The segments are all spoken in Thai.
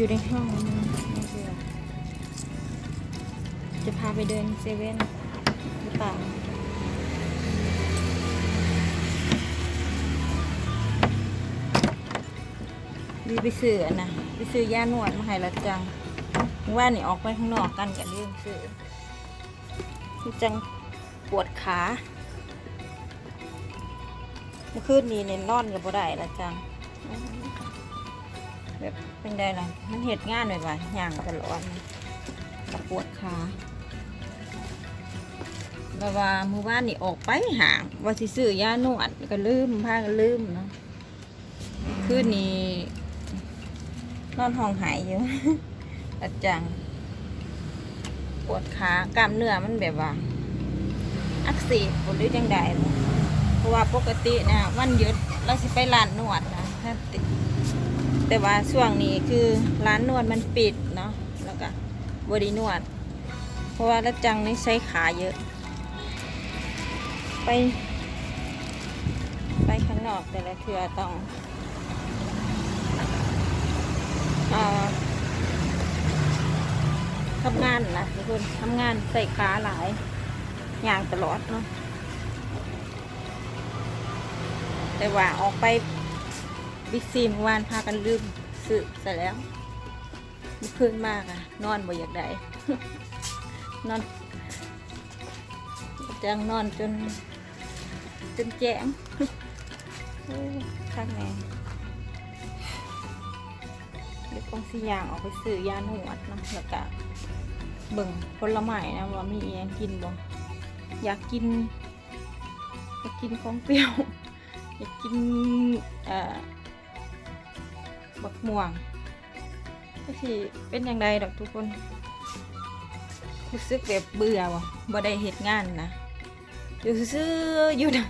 อยู่ในห้องนไม่เบื่อจะพาไปเดินเซเว่นหรือเปล่าวีไปซื้อนะไปซื้อยาหนวดมาให้ละจังว่านี่ออกไปข้างนอกกันกันเรื่องซื้อนี่จังปวดขาเมื่อคืนนี้เนี่ยนอนกับบ่ได้ละจัง แบบเป็นไงล่ะ มันเหตุงานหน่อยว่ะย่างตลอดกับปวดขาแบบว่ามื่อวานนี่ออกไปห่าง ว่าสิซื้อยานวดก็ลืมพากันลืมเนาะคืนนี้นอนห้องหายอยู่อาจัง ปวดขากล้ามเนื้อมันแบบว่า อักเสบปวดหรือจังใดเพราะว่าปกตินะวันหยุดเราสิไปร้านนวดนะถ้าติด แต่ว่าช่วงนี้คือร้านนวดมันปิดเนาะแล้วก็บไดีนวด เพราะว่าละจังนี่ใช้ขาเยอะ ไป ไปข้างนอกแต่ละเทือต้องอทำงานนะทุกคนทำงานใส่ขาหลายอย่างตลอดเนาะแต่ว่าออกไป บิ๊กซีเมื่อวานพากันลืมซื้อซะแล้วเมื่อนมากอะนอนบ่อยากได้นอนจังนอนจน จนแจ้งข้างในเดี๋ยวกองสียางออกไปซื้อยาหนวดเนาะแล้วก็เบิ่งผลไม้นะว่ามีอียังกินบ่อยากกินอยากกินของเปรี้ยวอยากกินอ่อ บักม่วงก็ที่เป็นอย่างไรดอกทุกคนรู้สึกแบบเบื่อว่ะบ่ได้เหตุงานนะอยู่ซื่ออยู่นะ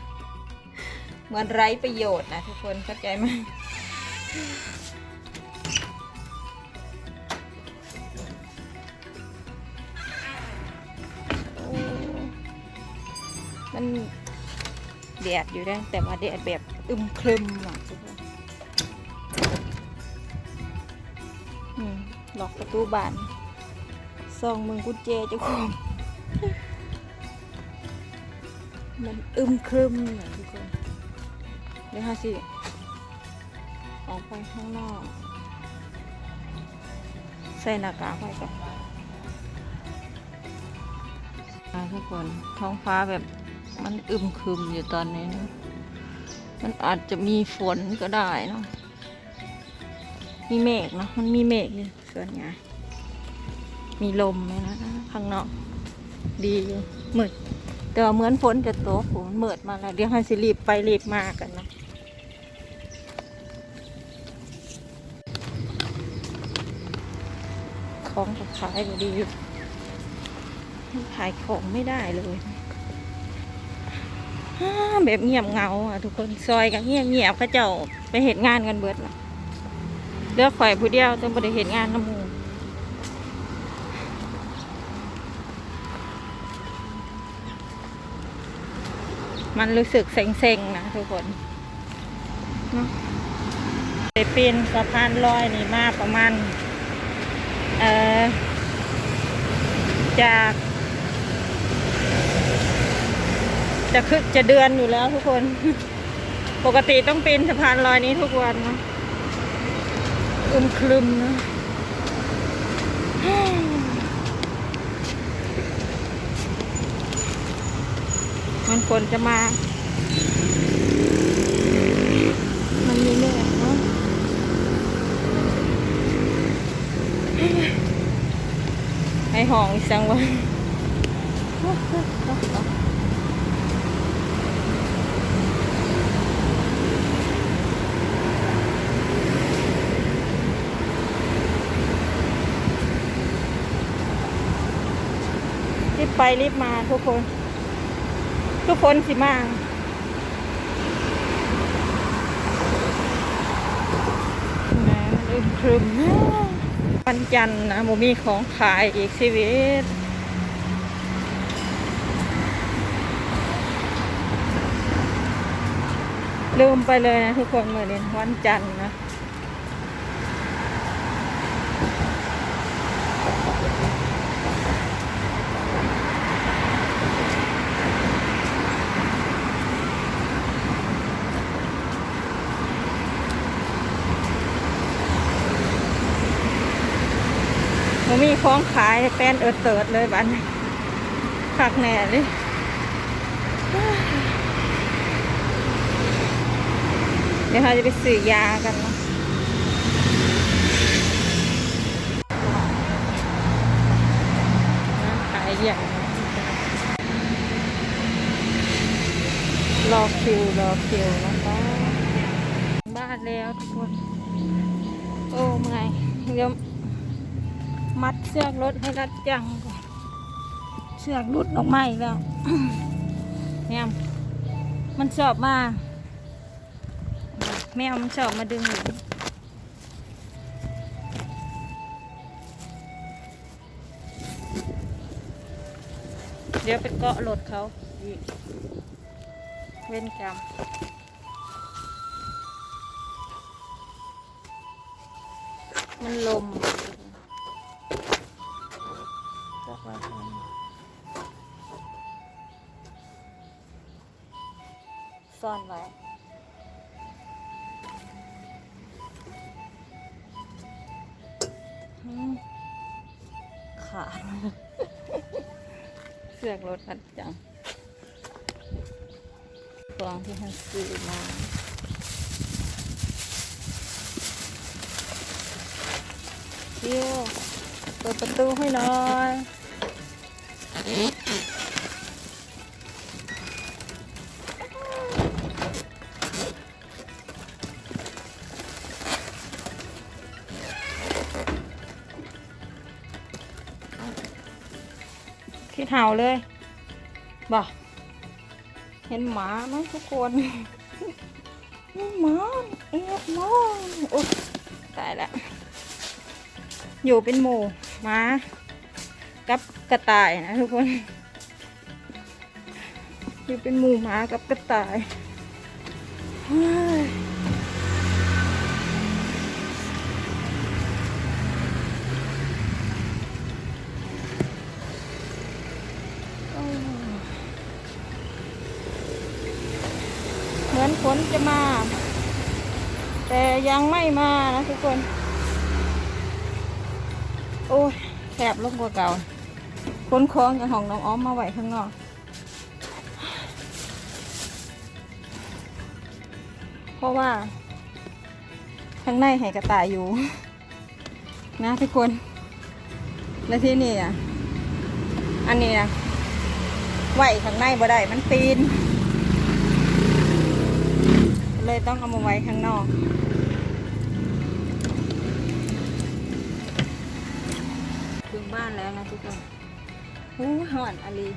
เหมือนไร้ประโยชน์นะทุกคนเข้าใจไหมมันแดดอยู่ได้แต่ว่าแดดแบบอึมครึมอะ ล็อกประตูบ้านซองมึงกุญแจเจ้าของมันอึมครึมอะทุกคนเดี๋ยวฮะสิออกไปข้างนอก ใส่หน้ากากไว้ก่อนทุกคนท้องฟ้าแบบมันอึมครึมอยู่ตอนนี้นะมันอาจจะมีฝนก็ได้เนาะมีเมฆเนาะมันมีเมฆอยู่ ส่วนใหญ่ มีลมไหมนะข้างนอก ดีมืดแต่เหมือนฝนจะตกฝนเมืดมาแล้วเดี๋ยวให้สิรีบไปรีบมากันนะของขายก็ดีอยู่ขายของไม่ได้เลยฮ่าแบบเงียบเงาอะทุกคนซอยกันเงียบเงียบเขาเจ้าไปเหตุงานกันเบิดละ ลือกข่อยผู้เดียวต้องไปเหตุงานน้ำมูมันรู้สึกเซ็งๆนะทุกคนเนาะไปปีนสะพานลอยนี่มาประมาณ เอ่อ จาก จะคือจะเดือนอยู่แล้วทุกคน ปกติต้องปีนสะพานลอยนี้ทุกวันนะ อึมครึมนะมันควรจะมา มันมีเนื่อยเนาะให้ห้องอีกสังวัน ไปรีบมาทุกคนทุกคนสิมาแมมันอึมครึมไปวันจันทร์นะโมมีของขายอีกชีวิตลืมไปเลยนะทุกคนเมื่อนี้วันจันทร์นะ มมีของขายแป้นเอิดเติดเลยบันคักแน่เลยเดี๋ยวเราจะไปซื้อยากันนะขายอย่างรอคิวรอคิวนะคะบ้านแล้วทุกคน โอ้ไม่เดี๋ยว มัดเชือกรถให้รัดจังก่อนเชือกหลุดออกมาอีกแล้วเนี่ยมันชอบมา แมวมันชอบมาดึงหนูเดี๋ยวไปเกาะรถเขาอีกเว้นกรรมมันลม ซ่อนไว้อืมขาดเสือกรถพัดจังกลองที่ท่านซื้อมาเที่ยวเปิดประตูให้หน่อย เห่าเลยบอกเห็นหมาไหมทุกคนหมาแอบมองโอ้ตายละอยู่เป็นหมู่หมากับกระต่ายนะทุกคน อยู่เป็นหมู่หมากับกระต่ายเฮ้ยโอ้เหมือนฝนจะมา แต่ ยังไม่มานะทุกคน โอ้ยแคบลงกว่าเก่าค้นคล้องจากห้องน้องอ้อมมาไว้ข้างนอกเพราะว่า ข้างในให้กระต่ายอยู่ นะทุกคนและที่นี่อะ อันนี้นะไหวข้างในบ่ได้มันปีน เลยต้องเอามาไว้ข้างนอก ถึงบ้านแล้วนะทุกคนหูหอนอลี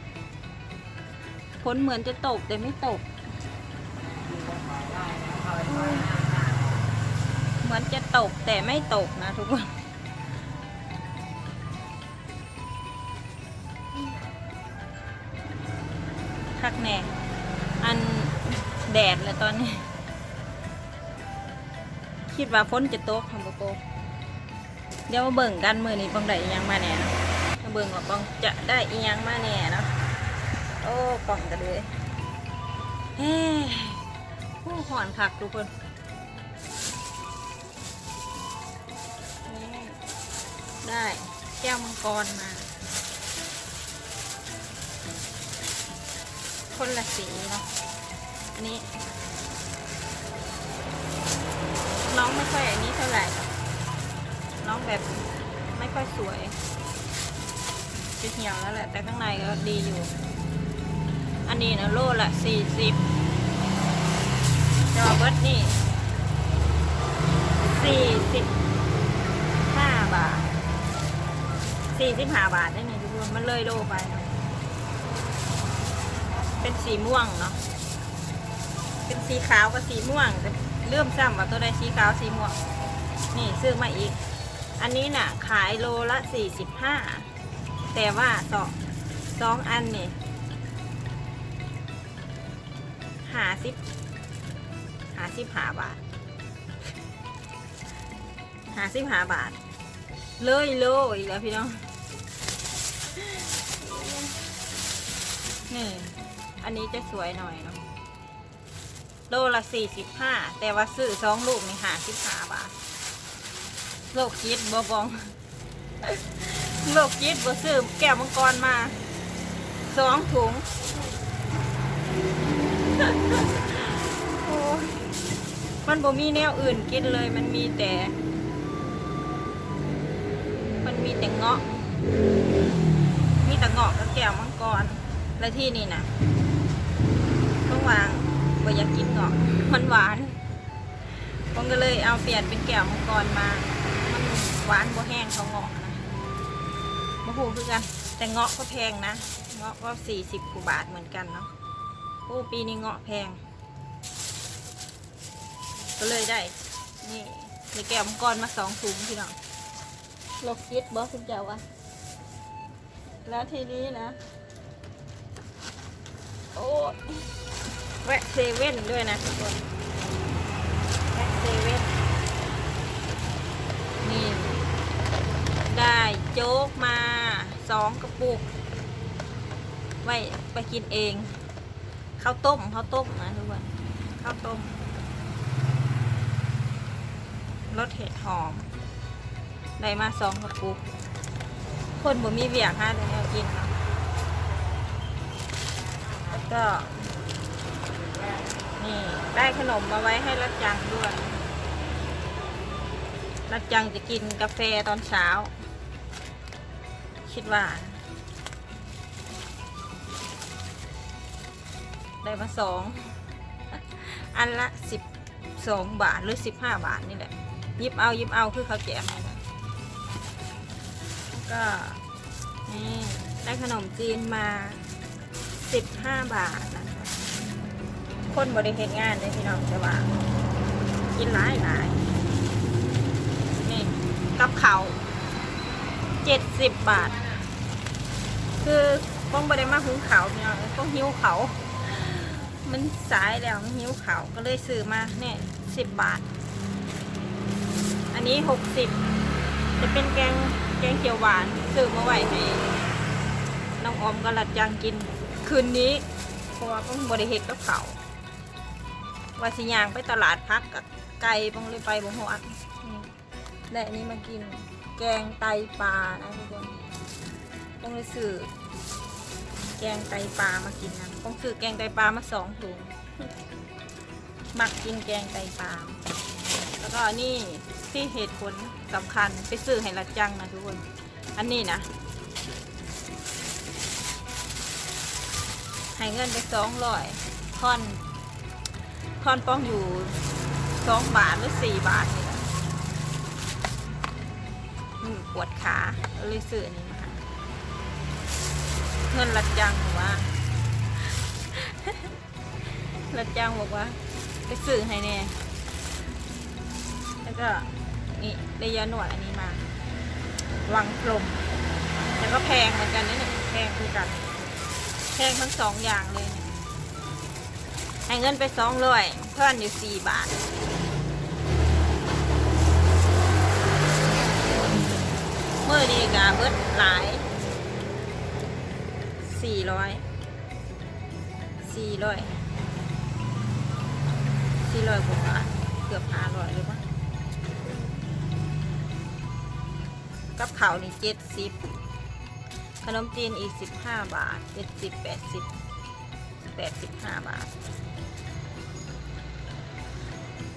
ฝนเหมือนจะตกแต่ไม่ตก เหมือนจะตกแต่ไม่ตกนะทุกคนคักแน่อันแดดเลยตอนนี้ คิดว่าฝนจะตกทำโตกเดี๋ยวมาเบิ่งกันมือนี้บังไดยังมาแน่นะ เบิ่งว่าบังจะได้อียังมาแน่เนาะโอ้กล่องกันเลยเฮ้ผู้หอนคักทุกคนได้แก้วมังกรมา คนละสีเนาะอันนี้ น้องไม่ค่อยอันนี้เท่าไหร่น้องแบบไม่ค่อยสวย จะเหี่ยวแล้วแหละ แต่ข้างในก็ดีอยู่ อันนี้นะโลละสี่สิบจอเบิร์ดนี่สี่สิบห้าบาทสี่สิบห้าบาทได้นี่ทุกคนมันเลยโลไปเนะเป็นสีม่วงเนาะเป็นสีขาวกับสีม่วงเริ่มซ้ำว่าตัวใดสีขาวสีม่วง นี่ซื้อมาอีก อันนี้น่ะ ขายโลละสี่สิบห้า แต่ว่าสองสองอันนี่หาสิบหาสิบหาบาทหาสิบหาบาท เลยโลอีกแล้วพี่น้อง นี่ อันนี้จะสวยหน่อยเนาะโลละสี่สิบห้าแต่ว่าซื้อสองลูกนี่หาสิบห้าบาท โลกคิดบอบอง โลกคิดบ่ซื้อแก้วมังกรมาสองถุงมันบ่มีแนวอื่นกินเลยมันมีแต่ มันมีแต่เงาะ มีแต่เงาะกับแก้วมังกร และที่นี่นะต้องวางบ่อยากกินเงาะ มันหวานผมก็เลยเอาเปลี่ยนเป็นแก้วมังกรมา มันหวานบ่แห้งเขาเงาะ นะมะฮูคือกัน แต่เงาะก็แพงนะ เงาะก็สี่สิบกว่าบาทเหมือนกันเนาะโอ้ปีนี้เงาะแพง ก็เลยได้ นี่ในแก้วมังกรมาสองถุงพี่น้องโลกคิดบอคุณเจ้าวะแล้วทีนี้นะ โอ้ยแวะเซเว่นด้วยนะทุกคนแวะเซเว่น นี่ ได้โจ๊กมาสองกระปุก ไว้ไปกินเองข้าวต้มข้าวต้มนะทุกคนข้าวต้มรสเห็ดหอม ได้มาสองกระปุก คนบ่มีเบียร์ฮะแต่แนวกินแล้วก็ นี่ ได้ขนมมาไว้ให้รัดจังด้วยรัดจังจะกินกาแฟตอนเช้า คิดว่า ได้มาสองอันละสิบสองบาทหรือสิบห้าบาทนี่แหละยิบเอายิบเอาคือเขาแจกให้นะก็นี่ได้ขนมจีนมาสิบห้าบาทนะคะคนบริเหตุงานเลยพี่น้องแต่ว่ากินหลายหลายนี่กับเขาเจ็ดสิบบาท คือป้องบริมาหุงเขาเนี่ยต้องหิวเขา มันสายแล้วหิวเขาก็เลยซื้อมาเนี่ยสิบบาท อันนี้หกสิบจะเป็นแกงแกงเขียวหวานซื้อมาไว้ให้น้องอมกับหลัดจังกิน คืนนี้เพราะว่าต้องบริเหตุกับเขาวาสิยางไปตลาดพักกับไก่ป้องเลยไปบ่หอดนี่ได้อันนี้มากิน แกงไตปลานะทุกคน ต้องเลยซื้อแกงไตปลามากินนะต้องซื้อแกงไตปลามาสองถุงหมักกินแกงไตปลาแล้วก็นี่ที่เหตุผลสำคัญไปซื้อให้ละจังนะทุกคน อันนี้นะให้เงินไปสองร้อยทอนทอนป้องอยู่สองบาทหรือสี่บาทนี่แหละปวดขาเลยซื้ออันนี้ มาให้เงินละจังบอกว่าละจังบอกว่าไปซื้อให้แน่แล้วก็นี่ได้ยาหนวดอันนี้มา วังกลมแต่ก็แพงเหมือนกันนี่เนี่ยแพงคือกันแพงทั้งสองอย่างเลยเนี่ยให้เงินไปสองร้อยเพื่อนอยู่สี่บาทเมื่อดีกาเบิดหลาย สี่ร้อยสี่ร้อยสี่ร้อยกว่าเกือบห้าร้อยหรือเปล่ากับเขาวนี่เจ็ดสิบขนมจีนอีกสิบห้าบาทเจ็ดสิบแปดสิบแปดสิบห้าบาท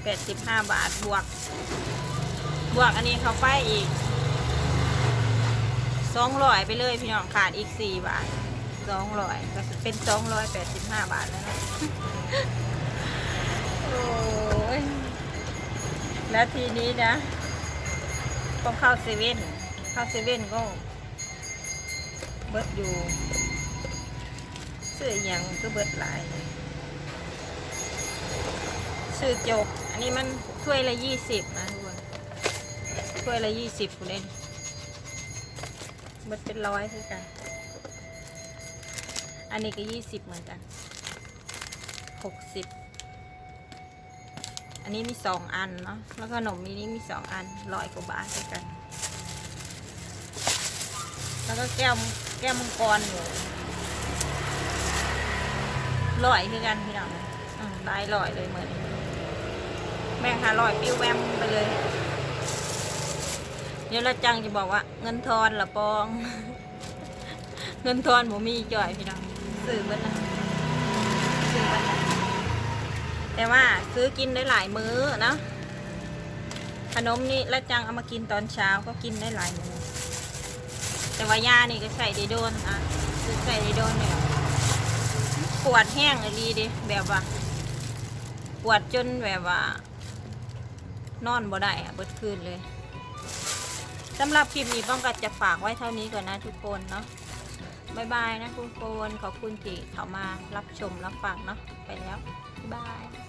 แปดสิบห้าบาทบวก บวกอันนี้เขาไปอีกสองร้อยไปเลยพี่น้องขาดอีกสี่บาท สองร้อยก็เป็นสองร้อยแปดสิบห้าบาทแล้วนะโอ้ยแล้วทีนี้นะ ต้องเข้าเซเว่นเข้าเซเว่นก็ เบิดอยู่ซื้ออยังก็เบิดหลายซื้อจกอันนี้มันถ้วยละยี่สิบนะทุกคนถ้วยละยี่สิบกูเล่นมันเป็นร้อยคือกัน อันนี้ก็ยี่สิบเหมือนกันหกสิบอันนี้มีสองอันเนาะแล้วก็ขนมมินิมีสองอันร้อยกว่าบาทด้วยกัน แล้วก็แก้วแก้วมังกรอยู่ร้อยคือกันพี่น้องได้ร้อยเลยเหมือนแม่งหาร้อยปิ้วแวมไปเลย เดี๋ยวละจังจะบอกว่า เงินทอนละปอง เงินทอนผมมีจ่อยพี่น้อง ซื้อเบิดนะซื้อเบิดนะแต่ว่าซื้อกินได้หลายมื้อเนาะขนมนี่ละจังเอามากินตอนเช้าก็กินได้หลายมื้อแต่ว่ายานี่ก็ใส่ได้โดนอะซื้อใส่ได้โดนเนี่ยปวดแห้งเลยดีดิแบบว่า ปวดจนแบบว่า นอนบ่ได้อะเบิดคืนเลยสำหรับคลิปนี้ป้องก็จะฝากไว้เท่านี้ก่อนนะทุกคนเนาะ บายบายนะทุกคนขอบคุณที่เขามารับชมรับฟังเนาะไปแล้วบ๊ายบาย